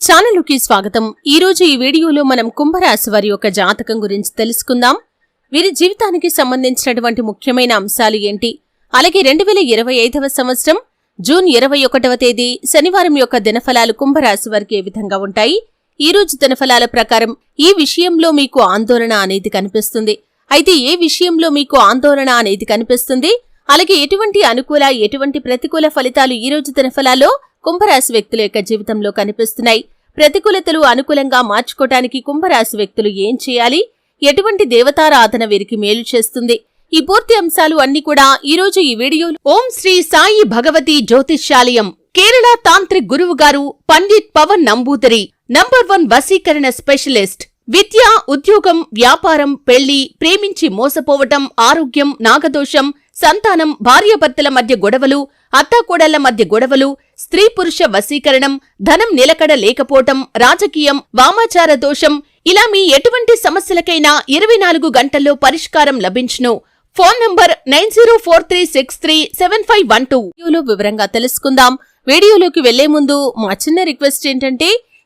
ఛానలుకి స్వాగతం. ఈ రోజు ఈ వీడియోలో మనం కుంభరాశి వారి యొక్క జాతకం గురించి తెలుసుకుందాం. వీరి జీవితానికి సంబంధించినటువంటి ముఖ్యమైన అంశాలు ఏంటి? అలాగే రెండు వేల ఇరవై ఐదవ సంవత్సరం జూన్ ఇరవై ఒకటవ తేదీ శనివారం యొక్క దినఫలాలు కుంభరాశి వారికి ఏ విధంగా ఉంటాయి? ఈ రోజు దినఫలాల ప్రకారం ఈ విషయంలో మీకు ఆందోళన అనేది కనిపిస్తుంది. అయితే ఏ విషయంలో మీకు ఆందోళన అనేది కనిపిస్తుంది? అలాగే ఎటువంటి అనుకూల ఎటువంటి ప్రతికూల ఫలితాలు ఈ రోజు దినఫలాల్లో కుంభరాశి వ్యక్తుల యొక్క జీవితంలో కనిపిస్తున్నాయి. ప్రతికూలతలు అనుకూలంగా మార్చుకోవటానికి కుంభరాశి వ్యక్తులు ఏం చేయాలి? ఎటువంటి దేవతారాధన వీరికి మేలు చేస్తుంది? ఈ పూర్తి అంశాలు అన్ని కూడా ఈ రోజు ఈ వీడియోలో. ఓం శ్రీ సాయి భగవతి జ్యోతిష్యాలయం కేరళ తాంత్రిక్ గురువు గారు పండిత్ పవన్ నంబూదరి నంబర్ వన్ వసీకరణ స్పెషలిస్ట్ విద్య ఉద్యోగం వ్యాపారం పెళ్ళి ప్రేమించి మోసపోవటం ఆరోగ్యం నాగదోషం సంతానం భార్యాభర్తల మధ్య గొడవలు అత్తాకోడళ్ళ మధ్య గొడవలు స్త్రీ పురుష వశీకరణం ధనం నిలకడ లేకపోవటం రాజకీయం వామాచార దోషం ఇలా మీ ఎటువంటి సమస్యలకైనా ఇరవై నాలుగు గంటల్లో పరిష్కారం లభించును. Phone number nine zero four three six three seven five one two. వివరంగా తెలుసుకుందాం. వీడియోలోకి వెళ్ళే ముందు మా చిన్న రిక్వెస్ట్ ఏంటంటే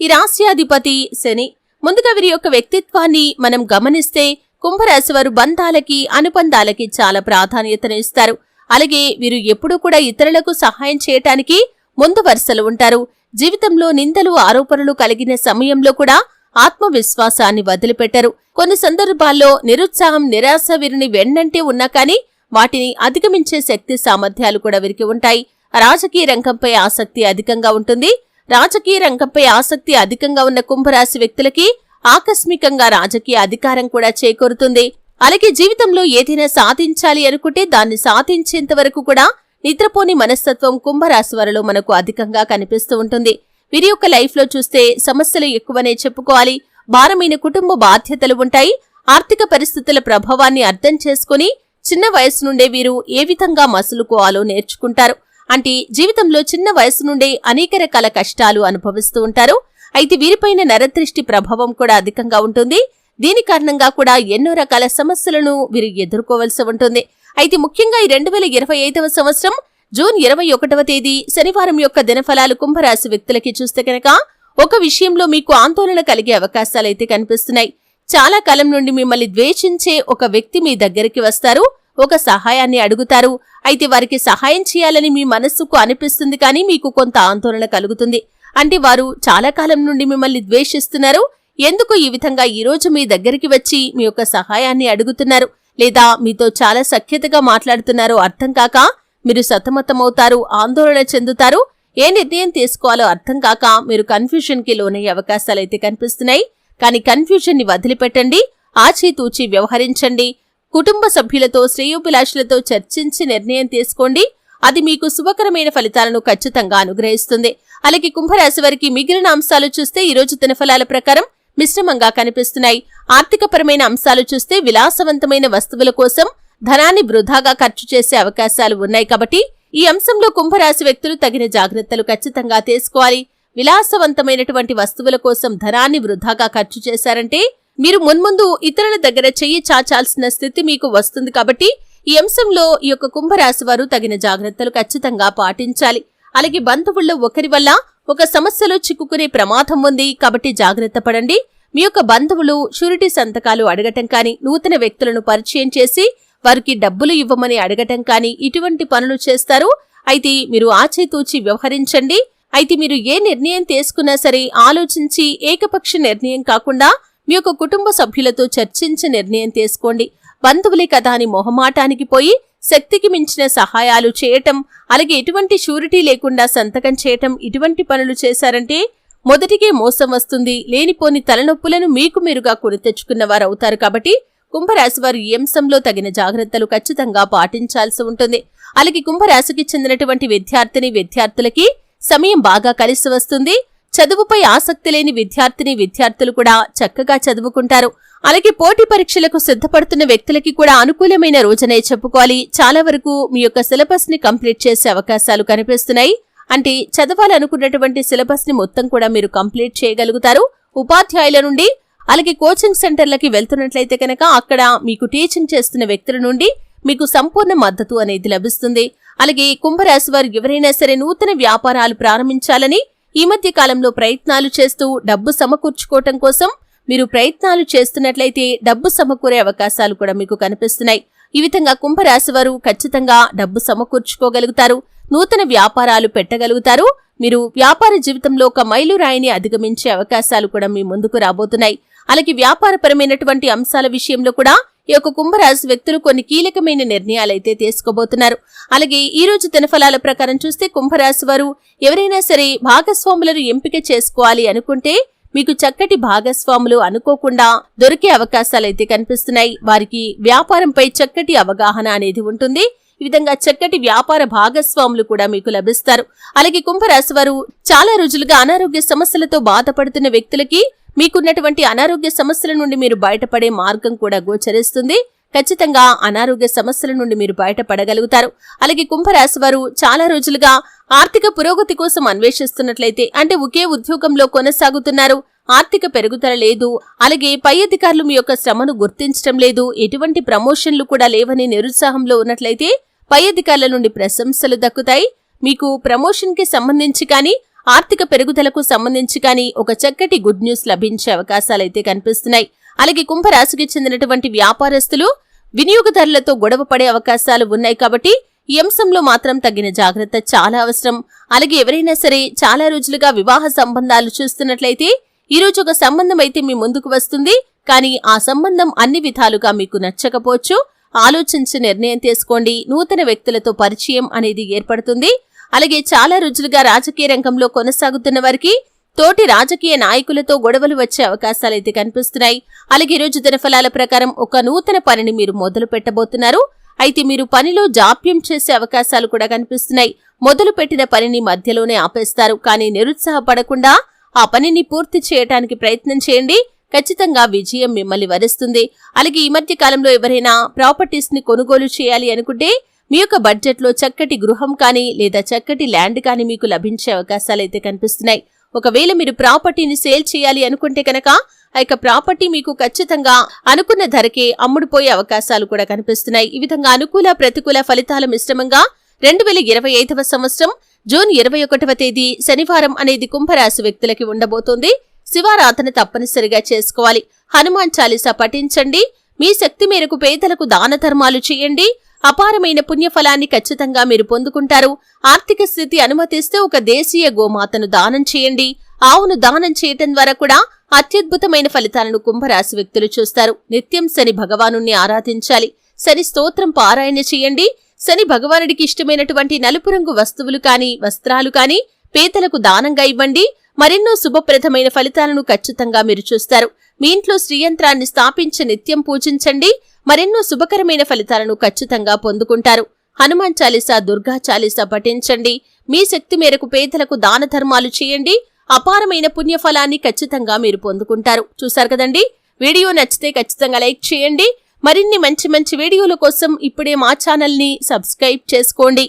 ఈ రాశ్యాధిపతి శని. ముందుగా వీరి యొక్క వ్యక్తిత్వాన్ని మనం గమనిస్తే కుంభరాశి వారు బంధాలకి అనుబంధాలకి చాలా ప్రాధాన్యతను ఇస్తారు. అలాగే వీరు ఎప్పుడూ కూడా ఇతరులకు సహాయం చేయటానికి ముందు వరుసలు ఉంటారు. జీవితంలో నిందలు ఆరోపణలు కలిగిన సమయంలో కూడా ఆత్మవిశ్వాసాన్ని వదిలిపెట్టరు. కొన్ని సందర్భాల్లో నిరుత్సాహం నిరాశ వీరిని వెన్నంటే ఉన్నా కానీ వాటిని అధిగమించే శక్తి సామర్థ్యాలు కూడా వీరికి ఉంటాయి. రాజకీయ రంగంపై ఆసక్తి అధికంగా ఉంటుంది. రాజకీయ రంగంపై ఆసక్తి అధికంగా ఉన్న కుంభరాశి వ్యక్తులకి ఆకస్మికంగా రాజకీయ అధికారం కూడా చేకూరుతుంది. అలాగే జీవితంలో ఏదైనా సాధించాలి అనుకుంటే దాన్ని సాధించేంత వరకు కూడా నిద్రపోని మనస్తత్వం కుంభరాశి వారిలో మనకు అధికంగా కనిపిస్తూ ఉంటుంది. వీరి యొక్క లైఫ్లో చూస్తే సమస్యలు ఎక్కువనే చెప్పుకోవాలి. భారమైన కుటుంబ బాధ్యతలు ఉంటాయి. ఆర్థిక పరిస్థితుల ప్రభావాన్ని అర్థం చేసుకుని చిన్న వయసు నుండే వీరు ఏ విధంగా మసులుకోవాలో నేర్చుకుంటారు. అంటే జీవితంలో చిన్న వయసు నుండే అనేక రకాల కష్టాలు అనుభవిస్తూ ఉంటారు. అయితే వీరిపైన నరదృష్టి ప్రభావం కూడా అధికంగా ఉంటుంది. దీని కారణంగా కూడా ఎన్నో రకాల సమస్యలను వీరు ఎదుర్కోవలసి ఉంటుంది. అయితే ముఖ్యంగా ఈ రెండు వేల ఇరవై ఐదవ సంవత్సరం జూన్ ఇరవై ఒకటవ తేదీ శనివారం యొక్క దినఫలాలు కుంభరాశి వ్యక్తులకి చూస్తే కనుక ఒక విషయంలో మీకు ఆందోళన కలిగే అవకాశాలైతే కనిపిస్తున్నాయి. చాలా కాలం నుండి మిమ్మల్ని ద్వేషించే ఒక వ్యక్తి మీ దగ్గరికి వస్తారు. ఒక సహాయాన్ని అడుగుతారు. అయితే వారికి సహాయం చేయాలని మీ మనస్సుకు అనిపిస్తుంది కానీ మీకు కొంత ఆందోళన కలుగుతుంది. అంటే వారు చాలా కాలం నుండి మిమ్మల్ని ద్వేషిస్తున్నారు. ఎందుకు ఈ విధంగా ఈరోజు మీ దగ్గరికి వచ్చి మీ యొక్క సహాయాన్ని అడుగుతున్నారు? లేదా మీతో చాలా సఖ్యతగా మాట్లాడుతున్నారో అర్థం కాక మీరు సతమతమవుతారు ఆందోళన చెందుతారు. ఏ నిర్ణయం తీసుకోవాలో అర్థం కాక మీరు కన్ఫ్యూషన్కి లోనయ్యే లోనయ్యే అవకాశాలైతే కనిపిస్తున్నాయి. కానీ కన్ఫ్యూజన్ని వదిలిపెట్టండి ఆచితూచి వ్యవహరించండి. కుటుంబ సభ్యులతో శ్రేయోభిలాషులతో చర్చించి నిర్ణయం తీసుకోండి. అది మీకు శుభకరమైన ఫలితాలను ఖచ్చితంగా అనుగ్రహిస్తుంది. అలాగే కుంభరాశి వారికి మిగిలిన అంశాలు చూస్తే ఈ రోజు దినఫలాల ప్రకారం మిశ్రమంగా కనిపిస్తున్నాయి. ఆర్థికపరమైన అంశాలు చూస్తే విలాసవంతమైన వస్తువుల కోసం ధనాన్ని వృధాగా ఖర్చు చేసే అవకాశాలు ఉన్నాయి కాబట్టి ఈ అంశంలో కుంభరాశి వ్యక్తులు తగిన జాగ్రత్తలు ఖచ్చితంగా తీసుకోవాలి. విలాసవంతమైనటువంటి వస్తువుల కోసం ధనాన్ని వృధాగా ఖర్చు చేశారంటే మీరు మున్ముందు ఇతరుల దగ్గర చెయ్యి చాచాల్సిన స్థితి మీకు వస్తుంది కాబట్టి ఈ అంశంలో ఈ యొక్క కుంభరాశి వారు తగిన జాగ్రత్తలు ఖచ్చితంగా పాటించాలి. అలాగే బంధువుల్లో ఒకరి వల్ల ఒక సమస్యలో చిక్కుకునే ప్రమాదం ఉంది కాబట్టి జాగ్రత్త పడండి. మీ యొక్క బంధువులు షూరిటీ సంతకాలు అడగటం కానీ నూతన వ్యక్తులను పరిచయం చేసి వారికి డబ్బులు ఇవ్వమని అడగటం కానీ ఇటువంటి పనులు చేస్తారు. అయితే మీరు ఆచితూచి వ్యవహరించండి. అయితే మీరు ఏ నిర్ణయం తీసుకున్నా సరే ఆలోచించి ఏకపక్ష నిర్ణయం కాకుండా మీ యొక్క కుటుంబ సభ్యులతో చర్చించి నిర్ణయం తీసుకోండి. బంధువులే కదా అని మొహమాటానికి పోయి శక్తికి మించిన సహాయాలు చేయటం అలాగే ఎటువంటి షూరిటీ లేకుండా సంతకం చేయటం ఇటువంటి పనులు చేశారంటే మొదటికే మోసం వస్తుంది. లేనిపోని తలనొప్పులను మీకు మీరుగా కొని తెచ్చుకున్న వారు అవుతారు కాబట్టి కుంభరాశి వారు ఈ అంశంలో తగిన జాగ్రత్తలు ఖచ్చితంగా పాటించాల్సి ఉంటుంది. అలాగే కుంభరాశికి చెందినటువంటి విద్యార్థిని విద్యార్థులకి సమయం బాగా కలిసి వస్తుంది. చదువుపై ఆసక్తి లేని విద్యార్థిని విద్యార్థులు కూడా చక్కగా చదువుకుంటారు. అలాగే పోటీ పరీక్షలకు సిద్ధపడుతున్న వ్యక్తులకి కూడా అనుకూలమైన రోజునే చెప్పుకోవాలి. చాలా వరకు మీ యొక్క సిలబస్ని కంప్లీట్ చేసే అవకాశాలు కనిపిస్తున్నాయి. అంటే చదవాలనుకున్నటువంటి సిలబస్ని మొత్తం కూడా మీరు కంప్లీట్ చేయగలుగుతారు. ఉపాధ్యాయుల నుండి అలాగే కోచింగ్ సెంటర్లకి వెళ్తున్నట్లయితే కనుక అక్కడ మీకు టీచింగ్ చేస్తున్న వ్యక్తుల నుండి మీకు సంపూర్ణ మద్దతు అనేది లభిస్తుంది. అలాగే కుంభరాశి వారు ఎవరైనా సరే నూతన వ్యాపారాలు ప్రారంభించాలని ఈ మధ్య కాలంలో ప్రయత్నాలు చేస్తూ డబ్బు సమకూర్చుకోవటం కోసం మీరు ప్రయత్నాలు చేస్తున్నట్లయితే డబ్బు సమకూరే అవకాశాలు కూడా మీకు కనిపిస్తున్నాయి. ఈ విధంగా కుంభరాశి వారు ఖచ్చితంగా డబ్బు సమకూర్చుకోగలుగుతారు. నూతన వ్యాపారాలు పెట్టగలుగుతారు. మీరు వ్యాపార జీవితంలో ఒక మైలురాయిని అధిగమించే అవకాశాలు కూడా మీ ముందుకు రాబోతున్నాయి. అలాగే వ్యాపారపరమైనటువంటి అంశాల విషయంలో కూడా ఈ యొక్క కుంభరాశి వ్యక్తులు కొన్ని కీలకమైన నిర్ణయాలైతే తీసుకోబోతున్నారు. అలాగే ఈ రోజు దినఫలాల ప్రకారం చూస్తే కుంభరాశి వారు ఎవరైనా సరే భాగస్వాములను ఎంపిక చేసుకోవాలి అనుకుంటే మీకు చక్కటి భాగస్వాములు అనుకోకుండా దొరికే అవకాశాలైతే కనిపిస్తున్నాయి. వారికి వ్యాపారంపై చక్కటి అవగాహన అనేది ఉంటుంది. ఈ విధంగా చక్కటి వ్యాపార భాగస్వాములు కూడా మీకు లభిస్తారు. అలాగే కుంభరాశి వారు చాలా రోజులుగా అనారోగ్య సమస్యలతో బాధపడుతున్న వ్యక్తులకి మీకున్నటువంటి అనారోగ్య సమస్యల నుండి మీరు బయటపడే మార్గం కూడా గోచరిస్తుంది. ఖచ్చితంగా అనారోగ్య సమస్యల నుండి మీరు బయటపడగలుగుతారు. అలాగే కుంభరాశి వారు చాలా రోజులుగా ఆర్థిక పురోగతి కోసం అన్వేషిస్తున్నట్లయితే అంటే ఒకే ఉద్యోగంలో కొనసాగుతున్నారు. ఆర్థిక పెరుగుదల లేదు. అలాగే పై అధికారులు మీ యొక్క శ్రమను గుర్తించడం లేదు. ఎటువంటి ప్రమోషన్లు కూడా లేవని నిరుత్సాహంలో ఉన్నట్లయితే పై అధికారుల నుండి ప్రశంసలు దక్కుతాయి. మీకు ప్రమోషన్కి సంబంధించి కానీ ఆర్థిక పెరుగుదలకు సంబంధించి కానీ ఒక చక్కటి గుడ్ న్యూస్ లభించే అవకాశాలైతే కనిపిస్తున్నాయి. అలాగే కుంభరాశికి చెందినటువంటి వ్యాపారస్తులు వినియోగదారులతో గొడవ పడే అవకాశాలు ఉన్నాయి కాబట్టి ఈ అంశంలో మాత్రం తగిన జాగ్రత్త చాలా అవసరం. అలాగే ఎవరైనా సరే చాలా రోజులుగా వివాహ సంబంధాలు చూస్తున్నట్లయితే ఈ రోజు ఒక సంబంధం అయితే మీ ముందుకు వస్తుంది. కానీ ఆ సంబంధం అన్ని విధాలుగా మీకు నచ్చకపోవచ్చు. ఆలోచించి నిర్ణయం తీసుకోండి. నూతన వ్యక్తులతో పరిచయం అనేది ఏర్పడుతుంది. అలాగే చాలా రోజులుగా రాజకీయ రంగంలో కొనసాగుతున్న వారికి తోటి రాజకీయ నాయకులతో గొడవలు వచ్చే అవకాశాలైతే కనిపిస్తున్నాయి. అలాగే రోజు దినఫలాల ప్రకారం ఒక నూతన పనిని మీరు మొదలు పెట్టబోతున్నారు. అయితే మీరు పనిలో జాప్యం చేసే అవకాశాలు కూడా కనిపిస్తున్నాయి. మొదలు పెట్టిన పనిని మధ్యలోనే ఆపేస్తారు. కానీ నిరుత్సాహపడకుండా ఆ పనిని పూర్తి చేయడానికి ప్రయత్నం చేయండి. ఖచ్చితంగా విజయం మిమ్మల్ని వరిస్తుంది అలాగే ఈ మధ్య కాలంలో ఎవరైనా ప్రాపర్టీస్ని కొనుగోలు చేయాలి అనుకుంటే మీ యొక్క బడ్జెట్లో చక్కటి గృహం కానీ లేదా చక్కటి ల్యాండ్ కానీ మీకు లభించే అవకాశాలైతే కనిపిస్తున్నాయి. ఒకవేళ మీరు ప్రాపర్టీని సేల్ చేయాలి అనుకుంటే కనుక ఆ యొక్క ప్రాపర్టీ మీకు ఖచ్చితంగా అనుకున్న ధరకే అమ్ముడుపోయే అవకాశాలు కూడా కనిపిస్తున్నాయి. ఈ విధంగా అనుకూల ప్రతికూల ఫలితాల మిశ్రమంగా రెండు వేల ఇరవై ఐదవ సంవత్సరం జూన్ ఇరవై ఒకటవ తేదీ శనివారం అనేది కుంభరాశి వ్యక్తులకి ఉండబోతోంది. శివారాధన తప్పనిసరిగా చేసుకోవాలి. హనుమాన్ చాలీసా పఠించండి. మీ శక్తి మేరకు పేదలకు దాన ధర్మాలు చేయండి. అపారమైన పుణ్యఫలాన్ని ఖచ్చితంగా మీరు పొందుకుంటారు. ఆర్థిక స్థితి అనుమతిస్తే ఒక దేశీయ గోమాతను దానం చేయండి. ఆవును దానం చేయటం ద్వారా కూడా అత్యద్భుతమైన ఫలితాలను కుంభరాశి వ్యక్తులు చూస్తారు. నిత్యం శని భగవాను ఆరాధించాలి. శని స్తోత్రం పారాయణ చేయండి. శని భగవానుడికి ఇష్టమైనటువంటి నలుపు రంగు వస్తువులు కాని వస్త్రాలు కాని పేదలకు దానంగా ఇవ్వండి. మరెన్నో శుభప్రదమైన ఫలితాలను ఖచ్చితంగా మీరు చూస్తారు. మీ ఇంట్లో శ్రీయంత్రాన్ని స్థాపించి నిత్యం పూజించండి. మరెన్నో శుభకరమైన ఫలితాలను ఖచ్చితంగా పొందుకుంటారు. హనుమాన్ చాలీసా దుర్గా చాలీసా పఠించండి. మీ శక్తి మేరకు పేదలకు దాన ధర్మాలు చేయండి. అపారమైన పుణ్యఫలాన్ని ఖచ్చితంగా మీరు పొందుకుంటారు. చూశారు కదండి? వీడియో నచ్చితే ఖచ్చితంగా లైక్ చేయండి. మరిన్ని మంచి మంచి వీడియోల కోసం ఇప్పుడే మా ఛానల్ని సబ్స్క్రైబ్ చేసుకోండి.